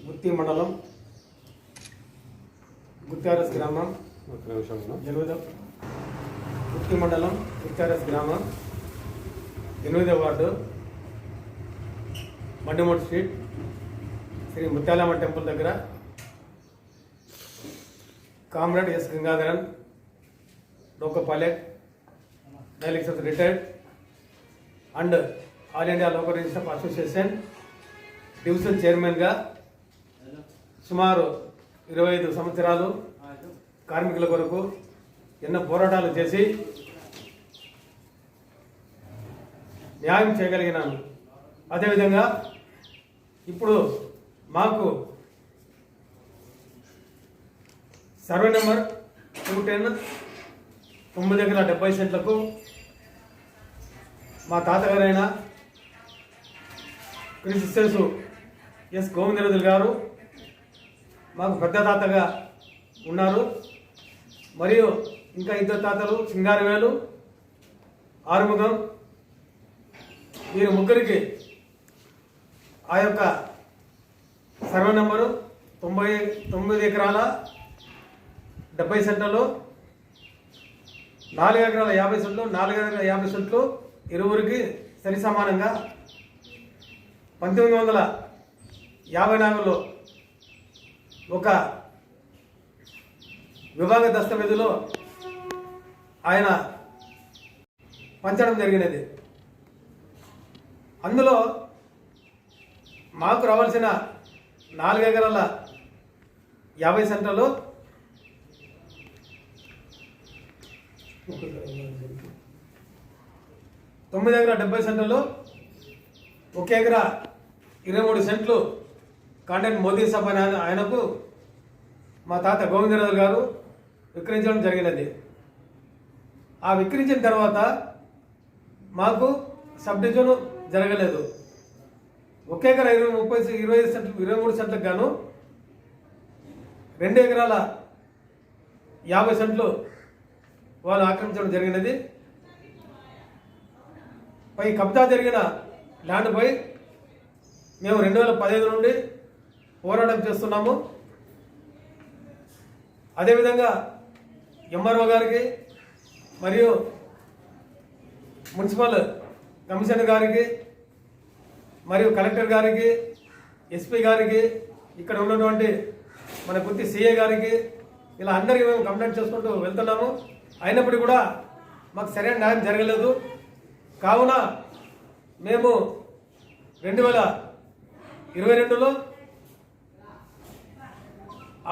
గుత్తి మండలం గుత్తారస్ గ్రామం గుత్తి మండలం గుత్తారస్ గ్రామం ఎనిమిదో ward Bandimudi street Sri Muthyalamma temple దగ్గర కామ్రేడ్ ఎస్ గంగాధరన్ డోక pilot డైలెక్స్ retired and all India local register association division చైర్మన్గా సుమారు ఇరవై ఐదు సంవత్సరాలు కార్మికుల కొరకు ఎన్నో పోరాటాలు చేసి న్యాయం చేయగలిగినాను. అదేవిధంగా ఇప్పుడు మాకు సర్వే నెంబర్ టూ టెన్ తొమ్మిది దగ్గర డెబ్బై సెంట్లకు మా తాతగారైన క్రిస్టియన్స్ ఎస్ గోవిందరాజులు గారు మాకు పెద్ద తాతగా ఉన్నారు. మరియు ఇంకా ఇద్దరు తాతలు సింగారవేలు ఆరుముఖం. వీరు ముగ్గురికి ఆ యొక్క సర్వే నెంబరు తొంభై తొమ్మిది ఎకరాల డెబ్బై సెంటర్లు నాలుగు ఎకరాల యాభై సెంట్లు నాలుగు ఎకరాల యాభై సెంట్లు ఇరువురికి సరి సమానంగా పంతొమ్మిది వందల యాభై నాలుగులో ఒక విభాగ దస్తవేదులో ఆయన పంచడం జరిగినది. అందులో మాకు రావాల్సిన నాలుగెకరాల యాభై సెంటర్లు తొమ్మిది ఎకరా డెబ్బై సెంటర్లు ఒక ఎకరా ఇరవై మూడు సెంట్లు కాంటెంట్ మోదీ సభ అని ఆయనకు మా తాత గోవిందరాజు గారు విక్రయించడం జరిగినది. ఆ విక్రయించిన తర్వాత మాకు సబ్ డివిజన్ జరగలేదు. ఒకే ఎకరా ఇరవై ముప్పై ఇరవై ఐదు సెంట్లు ఇరవై మూడు సెంట్లకు గాను రెండు ఎకరాల యాభై సెంట్లు వాళ్ళు ఆక్రమించడం జరిగినది. పై కబ్జా జరిగిన ల్యాండ్పై మేము రెండు వేల పదిహేను నుండి పోరాటం చేస్తున్నాము. అదేవిధంగా ఎంఆర్ఓ గారికి మరియు మున్సిపల్ కమిషనర్ గారికి మరియు కలెక్టర్ గారికి ఎస్పీ గారికి ఇక్కడ ఉన్నటువంటి మన కొద్ది సీఏ గారికి ఇలా అందరికీ మేము కంప్లైంట్ చేసుకుంటూ వెళ్తున్నాము. అయినప్పటికీ కూడా మాకు సరైన న్యాయం జరగలేదు. కావున మేము రెండు వేల ఇరవై రెండులో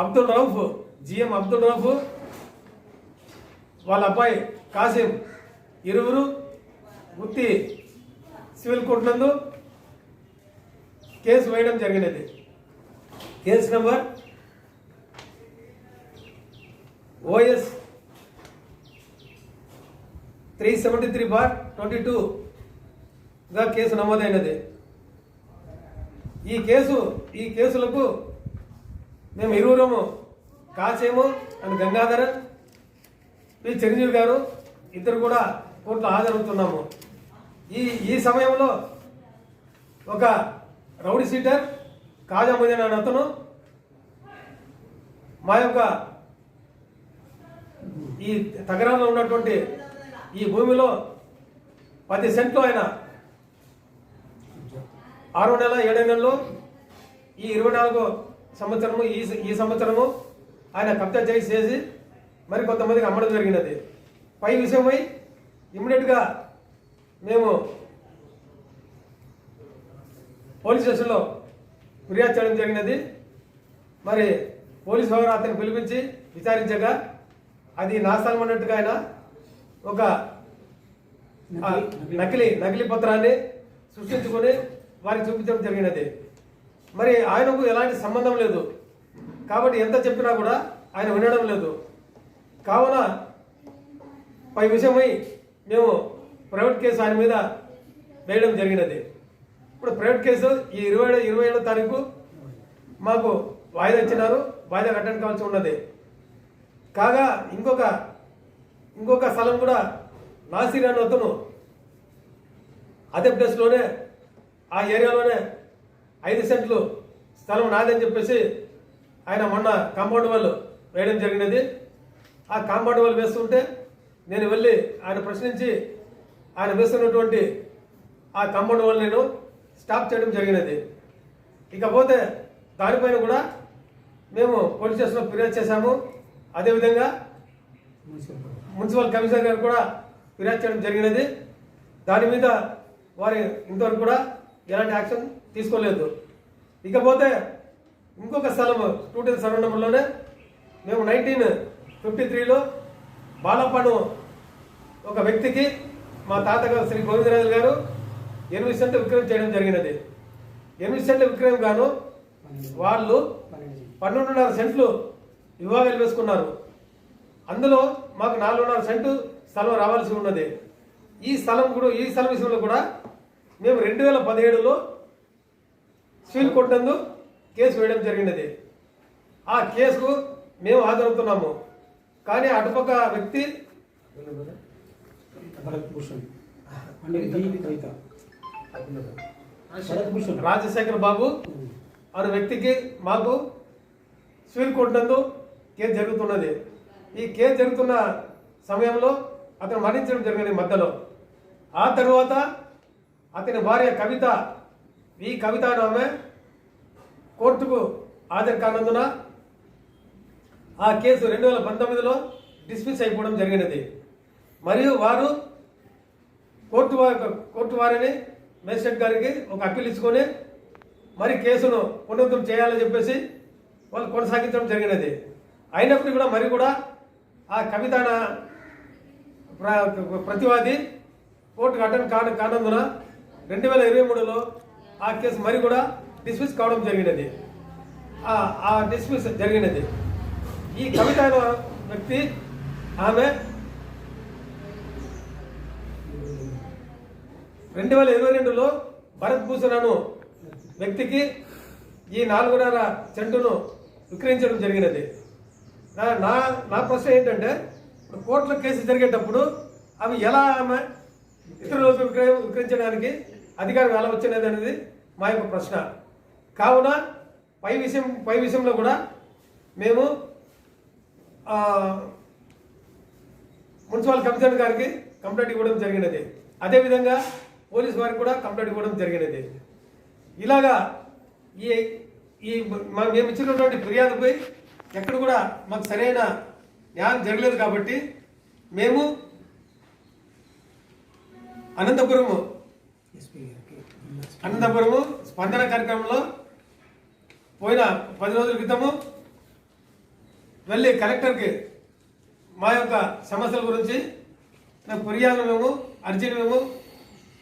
అబ్దుల్ రౌఫ్ జిఎం అబ్దుల్ రౌఫ్ వాళ్ళ అబ్బాయి కాసిం ఇరువురు గుత్తి సివిల్ కోర్టు నందు కేసు వేయడం జరిగినది. Case number OS three seventy three bar twenty టూగా కేసు నమోదైనది. ఈ కేసు ఈ కేసులకు మేము ఇరువురము కాచేము అండ్ గంగాధరన్ పి చిరంజీవి గారు ఇద్దరు కూడా కోర్టులో హాజరవుతున్నాము. ఈ ఈ సమయంలో ఒక రౌడీ సీటర్ కాజా ముదీన్ అతను మా యొక్క ఈ తగరాల్లో ఉన్నటువంటి ఈ భూమిలో పది సెంట్లు ఆయన ఆరో నెల ఏడో నెలలో ఈ ఇరవై నాలుగు సంవత్సరము ఈ ఈ సంవత్సరము ఆయన కబ్జా చేసి చేసి మరి కొంతమందికి అమ్మడం జరిగినది. పై విషయమై ఇమ్మీడియట్గా మేము పోలీస్ స్టేషన్లో ఫిర్యాదు చేయడం జరిగినది. మరి పోలీస్ వారు అతన్ని పిలిపించి విచారించగా అది నా స్థలం అన్నట్టుగా ఆయన ఒక నకిలీ నకిలీ పత్రాన్ని సృష్టించుకొని వారికి చూపించడం జరిగినది. మరి ఆయనకు ఎలాంటి సంబంధం లేదు. కాబట్టి ఎంత చెప్పినా కూడా ఆయన వినడం లేదు. కావున పై విషయమై మేము ప్రైవేట్ కేసు ఆయన మీద వేయడం జరిగినది. ఇప్పుడు ప్రైవేట్ కేసు ఈ ఇరవై ఇరవై ఏడో తారీఖు మాకు వాయిదా ఇచ్చినారు. వాయిదా కట్టడానికి కావాల్సి ఉన్నది. కాగా ఇంకొక ఇంకొక స్థలం కూడా నాసిర్ అనే అతను అదే ప్లేస్లోనే ఆ ఏరియాలోనే ఐదు సెంట్లు స్థలం నాదని చెప్పేసి ఆయన మొన్న కాంపౌండ్ వాళ్ళు వేయడం జరిగినది. ఆ కాంపౌండ్ వాళ్ళు వేస్తుంటే నేను వెళ్ళి ఆయన ప్రశ్నించి ఆయన వేస్తున్నటువంటి ఆ కాంపౌండ్ వాళ్ళు నేను స్టాప్ చేయడం జరిగినది. ఇకపోతే దానిపైన కూడా మేము పోలీస్ స్టేషన్లో ఫిర్యాదు చేశాము. అదేవిధంగా మున్సిపల్ కమిషనర్ గారు కూడా ఫిర్యాదు చేయడం జరిగినది. దాని మీద వారి ఇంతవరకు కూడా ఎలాంటి యాక్షన్ తీసుకోలేదు. ఇకపోతే ఇంకొక స్థలం టూటెన్ సెవెన్ నెంబర్లోనే మేము నైన్టీన్ ఫిఫ్టీ త్రీలో బాలప్పను ఒక వ్యక్తికి మా తాతగారు శ్రీ గోవిందరాజు గారు ఎనిమిది సెంట్లు విక్రయం చేయడం జరిగినది. ఎనిమిది సెంట్ల విక్రయం గాను వాళ్ళు పన్నెండున్నర సెంట్లు వివాహాలు వేసుకున్నారు అందులో మాకు నాలుగున్నర సెంటు స్థలం రావాల్సి ఉన్నది. ఈ స్థలం కూడా ఈ స్థలం విషయంలో కూడా మేము రెండు వేల పదిహేడులో స్వీల్ కొట్టందు కేసు వేయడం జరిగినది. ఆ కేసుకు మేము హాజరవుతున్నాము. కానీ అటుపక్క వ్యక్తి రాజశేఖర్ బాబు అనే వ్యక్తికి మాకు స్వీల్ కొట్టందు కేసు జరుగుతున్నది. ఈ కేసు జరుగుతున్న సమయంలో అతను మరణించడం జరిగింది మధ్యలో. ఆ తరువాత అతని భార్య కవిత ఈ కవిత అనే ఆమె కోర్టుకు హాజరు కానందున ఆ కేసు రెండు వేల పంతొమ్మిదిలో డిస్మిస్ అయిపోవడం జరిగినది. మరియు వారు కోర్టు కోర్టు వారిని మేజిస్ట్రేట్ గారికి ఒక అప్పీల్ ఇచ్చుకొని మరి కేసును పునరుద్ధం చేయాలని చెప్పేసి వాళ్ళు కొనసాగించడం జరిగినది. అయినప్పటికీ కూడా మరి కూడా ఆ కవిత ప్రతివాది కోర్టుకు అటెండ్ కానందున రెండు వేల ఇరవై మూడులో ఆ కేసు మరి కూడా డిస్మిస్ కావడం జరిగినది. ఆ- డిస్మిస్ జరిగినది. ఈ కవిత వ్యక్తి ఆమె రెండు వేల ఇరవై రెండులో భరత్ భూషణ్ అను వ్యక్తికి ఈ నాలుగున్నర చెంటును విక్రయించడం జరిగినది. నా నా నా ప్రశ్న ఏంటంటే ఇప్పుడు కోర్టులో కేసు జరిగేటప్పుడు అవి ఎలా ఆమె ఇతరులకు విక్రయం విక్రయించడానికి అధికారం ఎలా వచ్చినది అనేది మా యొక్క ప్రశ్న. కావున పై విషయం పై విషయంలో కూడా మేము మున్సిపల్ కమిషనర్ గారికి కంప్లైంట్ ఇవ్వడం జరిగినది. అదేవిధంగా పోలీస్ వారికి కూడా కంప్లైంట్ ఇవ్వడం జరిగినది. ఇలాగా ఈ ఈ మేము ఇచ్చినటువంటి ఫిర్యాదుపై ఎక్కడ కూడా మాకు సరైన న్యాయం జరగలేదు కాబట్టి మేము అనంతపురము అనంతపురము స్పందన కార్యక్రమంలో పోయిన పది రోజుల క్రితము వెళ్ళి కలెక్టర్కి మా యొక్క సమస్యల గురించి మేము ఫిర్యాదు మేము అర్జీని మేము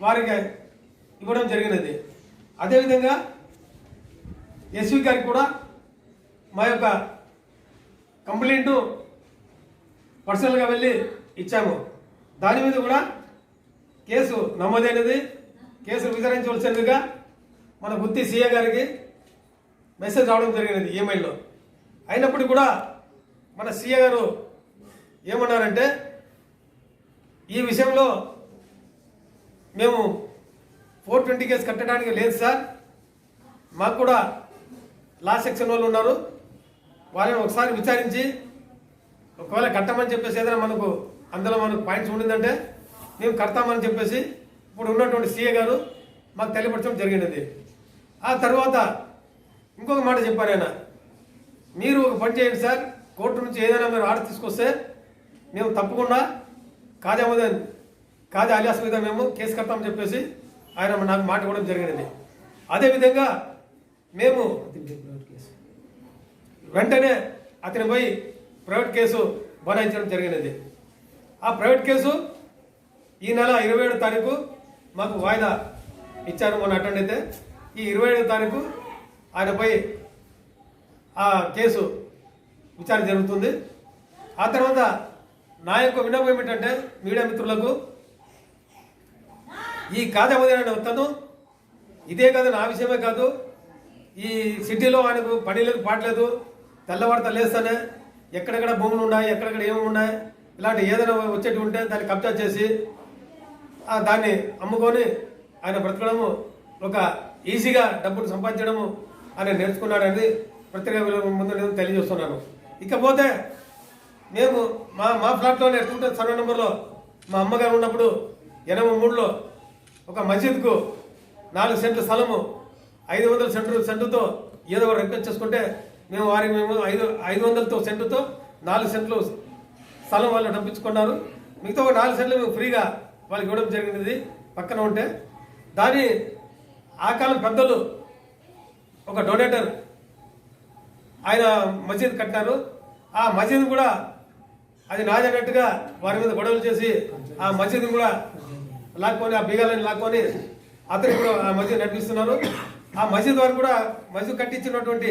వారికి ఇవ్వడం జరిగినది. అదేవిధంగా ఎస్వి గారికి కూడా మా యొక్క కంప్లైంట్ పర్సనల్గా వెళ్ళి ఇచ్చాము. దాని మీద కూడా కేసు నమోదైనది. కేసులు విచారించవలసిందిగా మన గుత్తి సీఏ గారికి మెసేజ్ రావడం జరిగినది ఈమెయిల్లో. అయినప్పటికీ కూడా మన సీఏ గారు ఏమన్నారంటే ఈ విషయంలో మేము ఫోర్ ట్వంటీ కేసు కట్టడానికి లేదు సార్. మాకు కూడా లా సెక్షన్ వాళ్ళు ఉన్నారు. వాళ్ళని ఒకసారి విచారించి ఒకవేళ కట్టమని చెప్పేసి ఏదైనా మనకు అందులో మనకు పాయింట్స్ ఉండిందంటే మేము కడతామని చెప్పేసి ఇప్పుడు ఉన్నటువంటి సీఏ గారు మాకు తెలియపరచడం జరిగినది. ఆ తర్వాత ఇంకొక మాట చెప్పారు ఆయన. మీరు ఒక పని చేయండి సార్. కోర్టు నుంచి ఏదైనా మీరు ఆర్డర్ తీసుకొస్తే మేము తప్పకుండా కాజా మీద కాజా అలియాస్ మీద మేము కేసు కడతామని చెప్పేసి ఆయన నాకు మాట ఇవ్వడం జరిగింది. అదేవిధంగా మేము వెంటనే అతని పోయి ప్రైవేట్ కేసు బనాయించడం జరిగినది. ఆ ప్రైవేట్ కేసు ఈ నెల ఇరవై ఏడు తారీఖు మాకు వాయిదా ఇచ్చారు మొన్న అటెండ్ అయితే. ఈ ఇరవై ఏడు తారీఖు ఆయనపై ఆ కేసు విచారణ జరుగుతుంది. ఆ తర్వాత నా యొక్క విన్నపం ఏమిటంటే మీడియా మిత్రులకు ఈ కాదమది అనే తను ఇదే కాదు నా విషయమే కాదు ఈ సిటీలో ఆయనకు పని లేదు పాటలేదు తెల్లవాడత లేస్తానే ఎక్కడెక్కడ భూములు ఉన్నాయి ఎక్కడెక్కడ ఏమి ఉన్నాయి ఇలాంటి ఏదైనా వచ్చేటి ఉంటే దాన్ని కబ్జా చేసి దాన్ని అమ్ముకొని ఆయన బ్రతకడము ఒక ఈజీగా డబ్బులు సంపాదించడము అని నేర్చుకున్నాడని పత్రికా ముందు నేను తెలియజేస్తున్నాను. ఇకపోతే మేము మా మా ఫ్లాట్లోనే టూ సర్వే నెంబర్లో మా అమ్మగారు ఉన్నప్పుడు ఎనభై మూడులో ఒక మసీద్కు నాలుగు సెంట్ల స్థలము ఐదు వందల సెంటు సెంటుతో ఏదో ఒకటి రిక్వెస్ట్ చేసుకుంటే మేము వారికి మేము ఐదు ఐదు వందలతో సెంటుతో నాలుగు సెంట్లు స్థలం వాళ్ళు డబ్బించుకున్నారు మిగతా ఒక నాలుగు సెంట్లు మేము ఫ్రీగా వాళ్ళకి ఇవ్వడం జరిగినది పక్కన ఉంటే. దాని ఆ కాలం పెద్దలు ఒక డొనేటర్ ఆయన మసీద్ కట్టారు. ఆ మసీద్ కూడా అది నాదన్నట్టుగా వారి మీద గొడవలు చేసి ఆ మసీద్ని కూడా లాక్కొని ఆ బీగాలని లాక్కొని అతను కూడా ఆ మసీద్ నడిపిస్తున్నారు. ఆ మసీద్ వారు కూడా మసీద్ కట్టించినటువంటి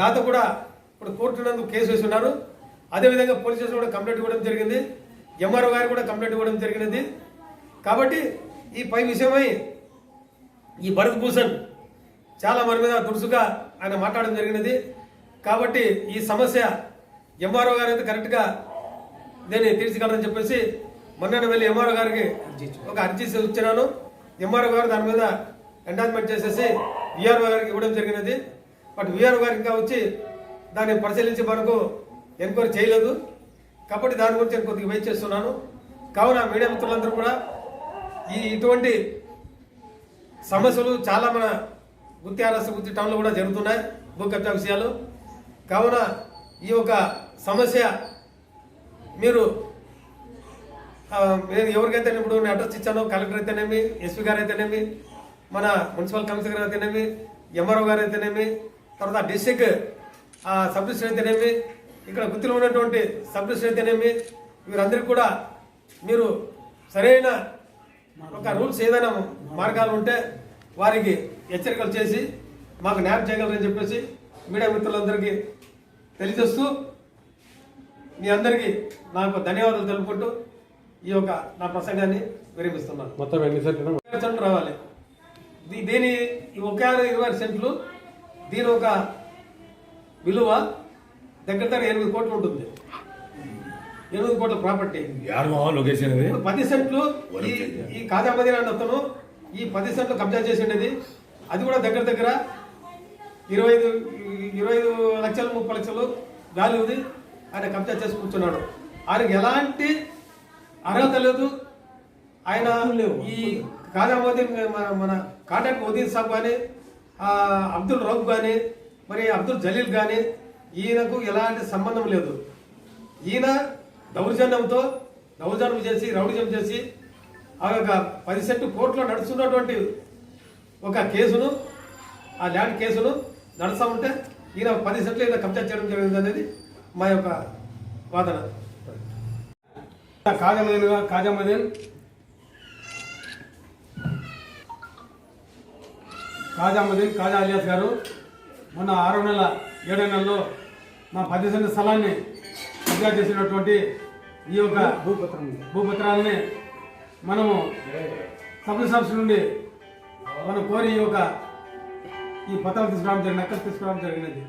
దాత కూడా ఇప్పుడు కోర్టు నందు కేసు వేసి అదేవిధంగా పోలీస్ స్టేషన్ కూడా కంప్లైంట్ ఇవ్వడం జరిగింది. ఎంఆర్ఓ గారు కూడా కంప్లైంట్ ఇవ్వడం జరిగినది. కాబట్టి ఈ పై విషయమై ఈ భరత్ భూషణ్ చాలా మన మీద దురుసుగా ఆయన మాట్లాడడం జరిగినది. కాబట్టి ఈ సమస్య ఎంఆర్ఓ గారు అయితే కరెక్ట్గా దీన్ని తీర్చగలరని చెప్పేసి మొన్న వెళ్ళి ఎంఆర్ఓ గారికి ఒక అర్జీ ఇచ్చినాను. ఎంఆర్ఓ గారు దాని మీద ఎండాజ్మెంట్ చేసేసి విఆర్ఓ గారికి ఇవ్వడం జరిగినది. బట్ విఆర్ఓ గారు ఇంకా వచ్చి దాన్ని పరిశీలించి మనకు ఎంక్వైరీ చేయలేదు. కాబట్టి దాని గురించి నేను కొద్దిగా వెయిట్ చేస్తున్నాను. కావున మీడియా మిత్రులందరూ కూడా ఈ ఇటువంటి సమస్యలు చాలా మన గుత్తి ఆర్ఎస్ గుత్తి టౌన్లో కూడా జరుగుతున్నాయి భూ కబ్జా విషయాలు. కావున ఈ యొక్క సమస్య మీరు నేను ఎవరికైతే ఇప్పుడు నేను అడ్రస్ ఇచ్చానో కలెక్టర్ అయితేనేమి ఎస్పీ గారు అయితేనేమి మన మున్సిపల్ కమిషనర్ అయితేనేమి ఎంఆర్ఓ గారు అయితేనేమి తర్వాత డిస్టిక్ సబ్ డిస్ట్రిక్ట్ అయితేనేమి ఇక్కడ గుత్తిలో ఉన్నటువంటి సబ్ డిస్ట్రిక్ట్ అయితేనేమి వీరందరికీ కూడా మీరు సరైన ఒక రూల్స్ ఏదైనా మార్గాలు ఉంటే వారికి హెచ్చరికలు చేసి మాకు న్యాయం చేయగలరని చెప్పేసి మీడియా మిత్రులందరికీ తెలియజేస్తూ మీ అందరికీ నాకు ధన్యవాదాలు తెలుపుకుంటూ ఈ యొక్క నా ప్రసంగాన్ని విరమిస్తున్నాను. మొత్తం ఎన్ని సెంట్లు? రావాలి. దీ- దీని ఈ ఒకే ఇరవై ఆరు సెంట్లు దీని ఒక విలువ దగ్గర దగ్గర ఎనిమిది కోట్లు ఉంటుంది. ఎనిమిది కోట్ల ప్రాపర్టీ. పది సెంట్లు ఈ ఈ కాజామది అనే అతను ఈ పది సెంట్లు కబ్జా చేసిండేది అది కూడా దగ్గర దగ్గర ఇరవై ఐదు ఇరవై ఐదు లక్షలు ముప్పై లక్షలు వాల్యూది ఆయన కబ్జా చేసి కూర్చున్నాడు. ఆయనకి ఎలాంటి అర్హత లేదు. ఆయన ఈ కాజామోదీ మన మన కాంటాక్ట్ ఉదీన్ సాబ్ కానీ అబ్దుల్ రౌఫ్ కానీ మరి అబ్దుల్ జలీల్ కానీ ఈయనకు ఎలాంటి సంబంధం లేదు. ఈయన దౌర్జన్యంతో దౌర్జన్యం చేసి రౌడిజం చేసి ఆ యొక్క పది సెంటు కోర్టులో నడుస్తున్నటువంటి ఒక కేసును ఆ ల్యాండ్ కేసును నడుస్తూ ఉంటే ఈయన పది సెంట్లు ఈయన కబ్జా చేయడం జరిగింది అనేది మా యొక్క వాదన. కాజామదీన్ కాజామదీన్ కాజామదీన్ కాజా అలియాస్ గారు మొన్న ఆరో నెల ఏడో నెలలో మా పది సెంటు స్థలాన్ని కబ్జా చేసినటువంటి ఈ యొక్క భూపత్రం భూపత్రాలని మనము సబ్జెక్ట్ ఆఫీస్ నుండి మనం కోరి ఒక యొక్క ఈ పత్రాలు తీసుకురావడం జరిగిన నక్కలు తీసుకురావడం జరిగినది.